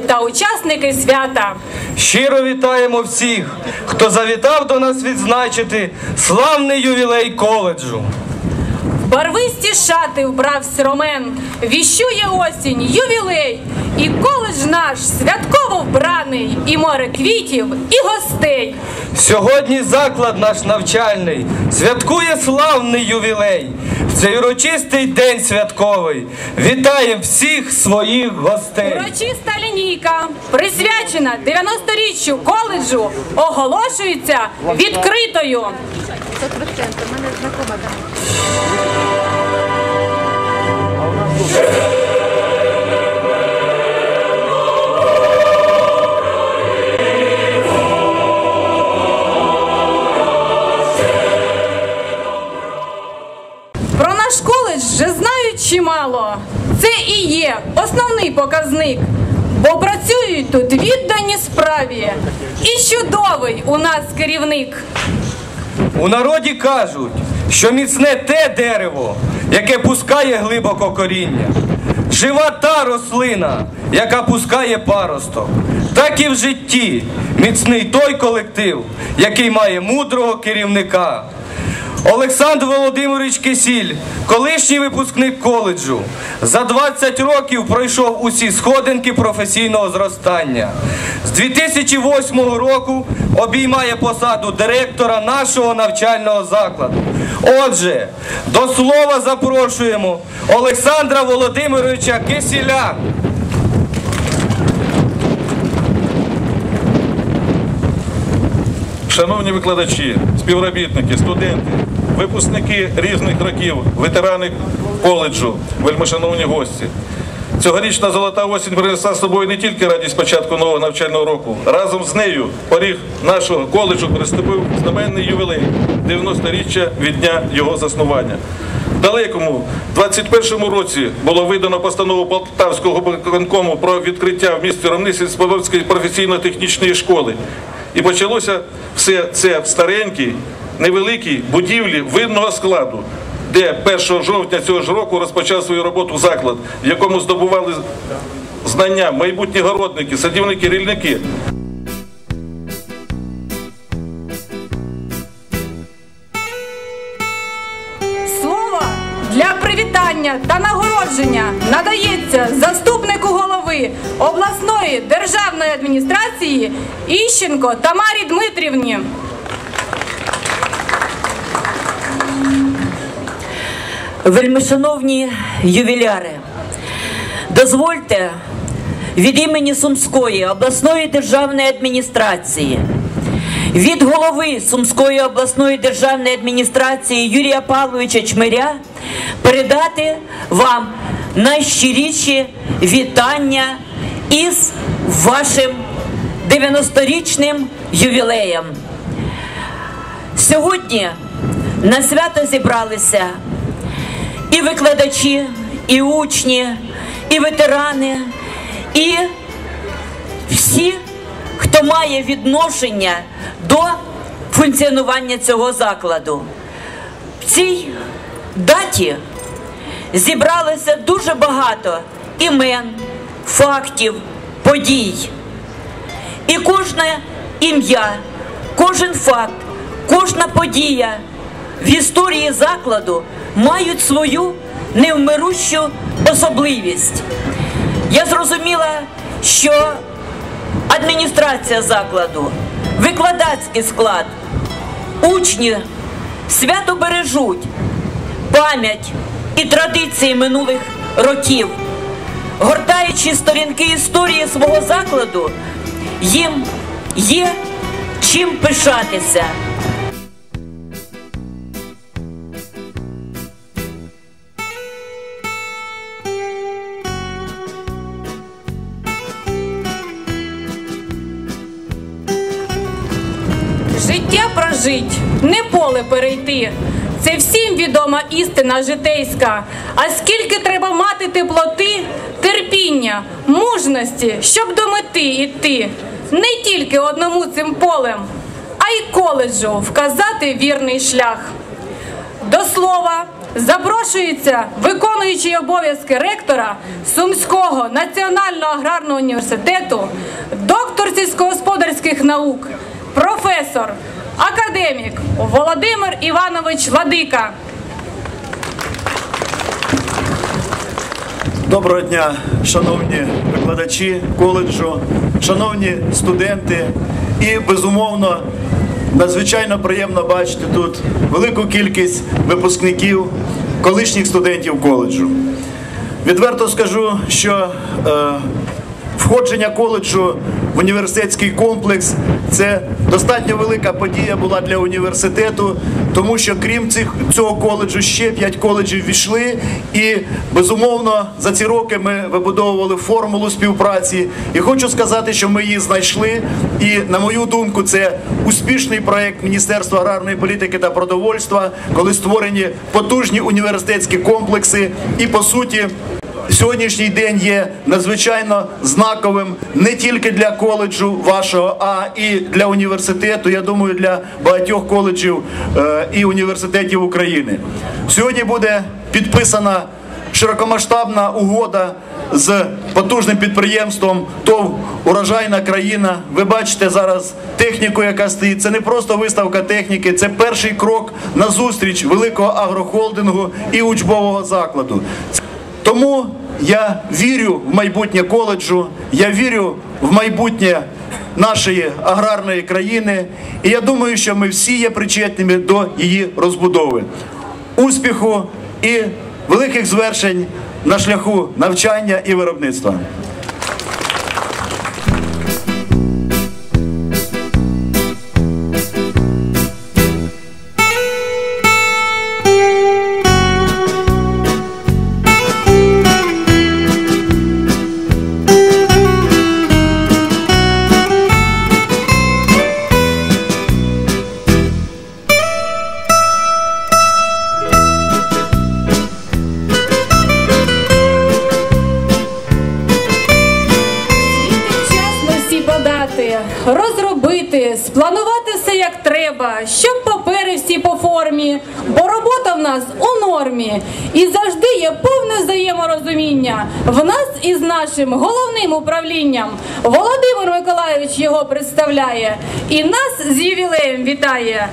та учасники свята. Щиро вітаємо всіх, хто завітав до нас відзначити славний ювілей коледжу. Барвисті шати вбрався Ромен, віщує осінь, ювілей, і коледж наш святково вбраний, і море квітів, і гостей. Сьогодні заклад наш навчальний святкує славний ювілей. В цей урочистий день святковий вітаємо всіх своїх гостей. Урочиста лінійка, присвячена 90-річчю коледжу, оголошується відкритою. 100%. Мене знакома чимало. Це і є основний показник. Бо працюють тут віддані справі. І чудовий у нас керівник. У народі кажуть, що міцне те дерево, яке пускає глибоко коріння. Жива та рослина, яка пускає паросток. Так і в житті міцний той колектив, який має мудрого керівника. Олександр Володимирович Кисіль, колишній випускник коледжу, за 20 років пройшов усі сходинки професійного зростання. З 2008 року обіймає посаду директора нашого навчального закладу. Отже, до слова запрошуємо Олександра Володимировича Кисіля. Шановні викладачі, співробітники, студенти, випускники різних років, ветерани коледжу, вельмишановні гості. Цьогорічна золота осінь принесла з собою не тільки радість початку нового навчального року. Разом з нею поріг нашого коледжу приступив знаменний ювілей 90-річчя від дня його заснування. Далекому 21-му році було видано постанову Полтавського виконкому про відкриття в місті Ромни сільськогосподарської професійно-технічної школи. І почалося все це в старенькій, невеликій будівлі винного складу, де 1 жовтня цього ж року розпочав свою роботу заклад, в якому здобували знання майбутні городники, садівники, рільники. Слово для привітання та нагородження надається заступнику голови обласної державної адміністрації Іщенко Тамарі Дмитрівні. Вельмишановні ювіляри, дозвольте від імені Сумської обласної державної адміністрації, від голови Сумської обласної державної адміністрації Юрія Павловича Чмиря передати вам найщиріші вітання із вашим 90-річним ювілеєм. Сьогодні на свято зібралися і викладачі, і учні, і ветерани, і всі, хто має відношення до функціонування цього закладу. В цій даті зібралося дуже багато імен, фактів, подій. І кожне ім'я, кожен факт, кожна подія в історії закладу мають свою невмирущу особливість. Я зрозуміла, що адміністрація закладу, викладацький склад, учні свято бережуть пам'ять і традиції минулих років. Гортаючи сторінки історії свого закладу, їм є чим пишатися. Прожить, не поле перейти. Це всім відома істина житейська. А скільки треба мати теплоти, терпіння, мужності, щоб до мети йти. Не тільки одному цим полем, а й коледжу вказати вірний шлях. До слова, Запрошується виконуючий обов'язки ректора Сумського національного аграрного університету, доктор сільськогосподарських наук, професор, академік Володимир Іванович Ладика. Доброго дня, шановні викладачі коледжу, шановні студенти, і безумовно надзвичайно приємно бачити тут велику кількість випускників, колишніх студентів коледжу. Відверто скажу, що е, входження коледжу в університетський комплекс це достатньо велика подія була для університету, тому що крім цих цього коледжу ще п'ять коледжів війшли, і безумовно за ці роки ми вибудовували формулу співпраці. І хочу сказати, що ми її знайшли. І на мою думку, це успішний проект Міністерства аграрної політики та продовольства, коли створені потужні університетські комплекси, і по суті. Сьогоднішній день є надзвичайно знаковим не тільки для коледжу вашого, а і для університету. Я думаю, для багатьох коледжів е, і університетів України. Сьогодні буде підписана широкомасштабна угода з потужним підприємством ТОВ Урожайна країна. Ви бачите зараз техніку, яка стоїть. Це не просто виставка техніки, це перший крок на зустріч великого агрохолдингу і учбового закладу. Тому я вірю в майбутнє коледжу, я вірю в майбутнє нашої аграрної країни, і я думаю, що ми всі є причетними до її розбудови, успіху і великих звершень на шляху навчання і виробництва. Папери по формі, бо робота в нас у нормі. І завжди є повне взаєморозуміння в нас із нашим головним управлінням. Володимир Миколайович його представляє і нас з ювілеєм вітає.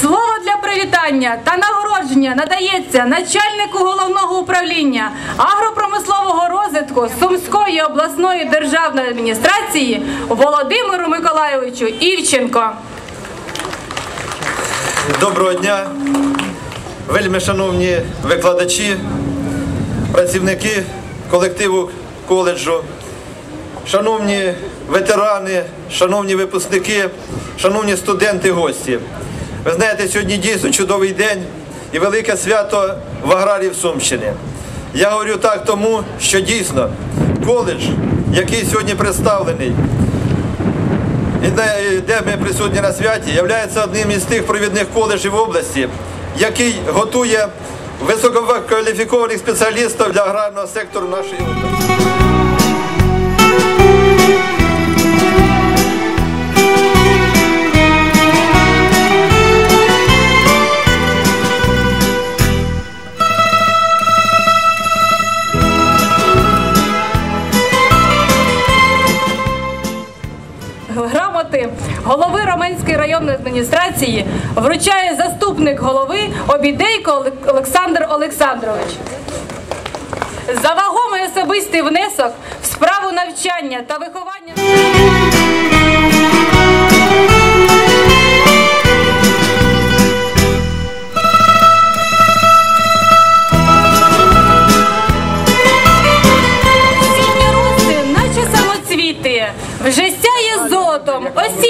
Слово для привітання та нагородження надається начальнику головного управління агропромислового розвитку Сумської обласної державної адміністрації Володимиру Миколайовичу Івченко. Доброго дня, вельми шановні викладачі, працівники колективу коледжу, шановні ветерани, шановні випускники, шановні студенти, гості. Ви знаєте, сьогодні дійсно чудовий день і велике свято в аграрії Сумщини. Я говорю так тому, що дійсно коледж, який сьогодні представлений, де- ми присутні на святі, є одним із тих провідних коледжів області, який готує висококваліфікованих спеціалістів для аграрного сектору нашої області. Грамоти голови Романської районної адміністрації вручає заступник голови Обідейко Олександр Олександрович. За вагомий особистий внесок в справу навчання та виховання. Вже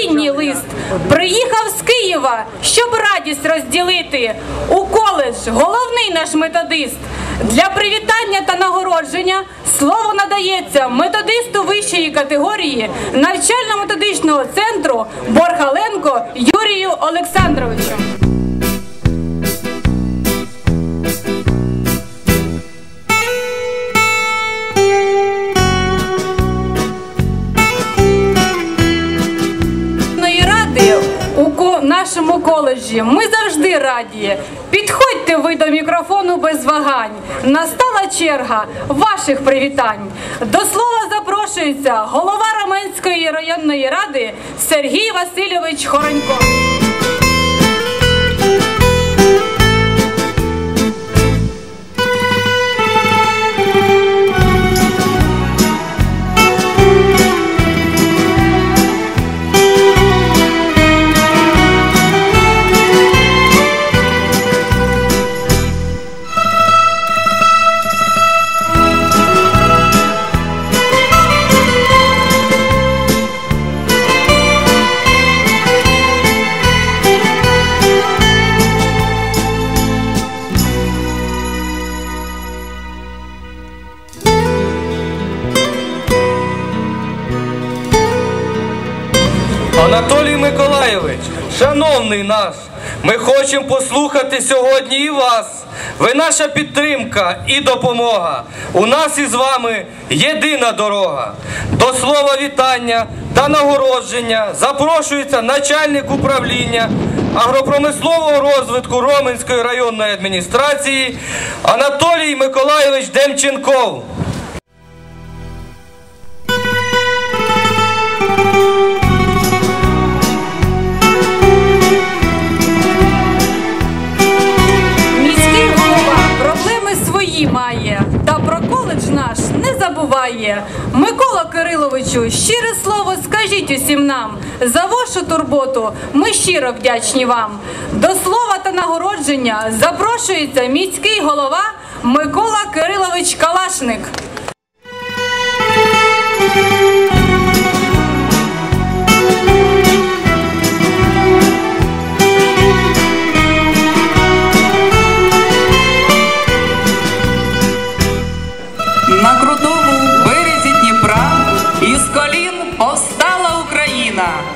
осінній лист. Приїхав з Києва, щоб радість розділити. У коледж головний наш методист. Для привітання та нагородження слово надається методисту вищої категорії навчально-методичного центру Борхаленко Юрію Олександровичу. Коледжі ми завжди раді. Підходьте ви до мікрофону без вагань. Настала черга ваших привітань. До слова запрошується голова Роменської районної ради Сергій Васильович Хоронько. Анатолій Миколайович, шановний наш, ми хочемо послухати сьогодні і вас. Ви наша підтримка і допомога. У нас із вами єдина дорога. До слова вітання та нагородження запрошується начальник управління агропромислового розвитку Роменської районної адміністрації Анатолій Миколайович Демченков. Забуває. Микола Кириловичу, щире слово скажіть усім нам. За вашу турботу ми щиро вдячні вам. До слова та нагородження запрошується міський голова Микола Кирилович Калашник.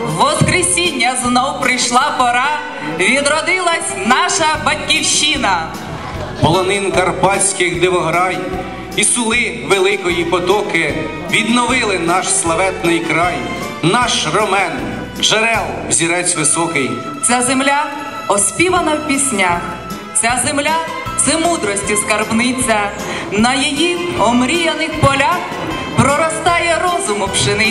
В Воскресіння знов прийшла пора, відродилась наша батьківщина. полонин карпатських дивограй і сули великої потоки відновили наш славетний край, наш ромен, джерел взірець високий. Ця земля оспівана в піснях. Ця земля це мудрості скарбниця. На її омріяних полях проростає розуму пшениця.